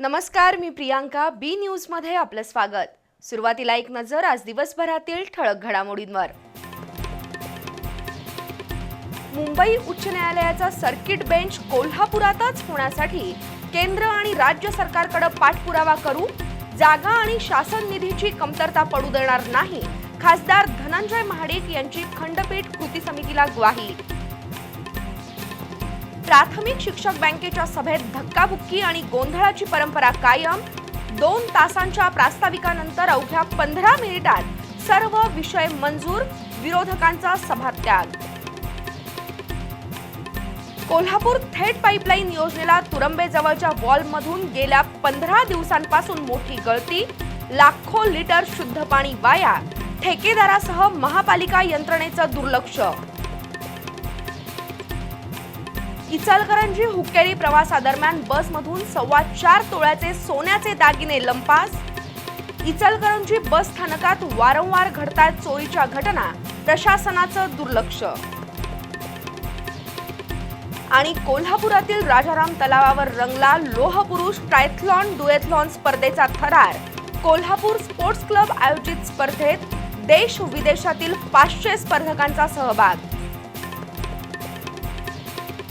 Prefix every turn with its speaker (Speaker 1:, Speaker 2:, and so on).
Speaker 1: नमस्कार मी प्रियांका बी न्यूजमध्ये आपलं स्वागत. सुरुवातीला एक नजर आज दिवसभरातील ठळक घडामोडींवर. मुंबई उच्च न्यायालयाचा सर्किट बेंच कोल्हापुरातच होण्यासाठी केंद्र आणि राज्य सरकारकडे पाठपुरावा करू जागा आणि शासन निधीची कमतरता पडू देणार नाही खासदार धनंजय महाडिक यांची खंडपीठ कृती समितीला ग्वाही. प्राथमिक शिक्षक बँकेच्या सभेत धक्काबुक्की आणि गोंधळाची परंपरा कायम. दोन तासांच्या प्रास्ताविकानंतर अवघ्या पंधरा मिनिटात सर्व विषय मंजूर विरोधकांचा सभात्याग. कोल्हापूर थेट पाईपलाईन योजनेला तुरंबेजवळच्या वॉलमधून गेल्या पंधरा दिवसांपासून मोठी गळती लाखो लिटर शुद्ध पाणी वाया ठेकेदारासह महापालिका यंत्रणेचं दुर्लक्ष. इचलकरंजी हुक्केरी प्रवासादरम्यान बसमधून सव्वा चार तोळ्याचे सोन्याचे दागिने लंपास. इचलकरंजी बस स्थानकात वारंवार घडतात चोरीच्या घटना प्रशासनाचं दुर्लक्ष. आणि कोल्हापुरातील राजाराम तलावावर रंगला लोहपुरुष ट्रायथलॉन डुएथलॉन स्पर्धेचा थरार. कोल्हापूर स्पोर्ट्स क्लब आयोजित स्पर्धेत देश विदेशातील पाचशे स्पर्धकांचा सहभाग.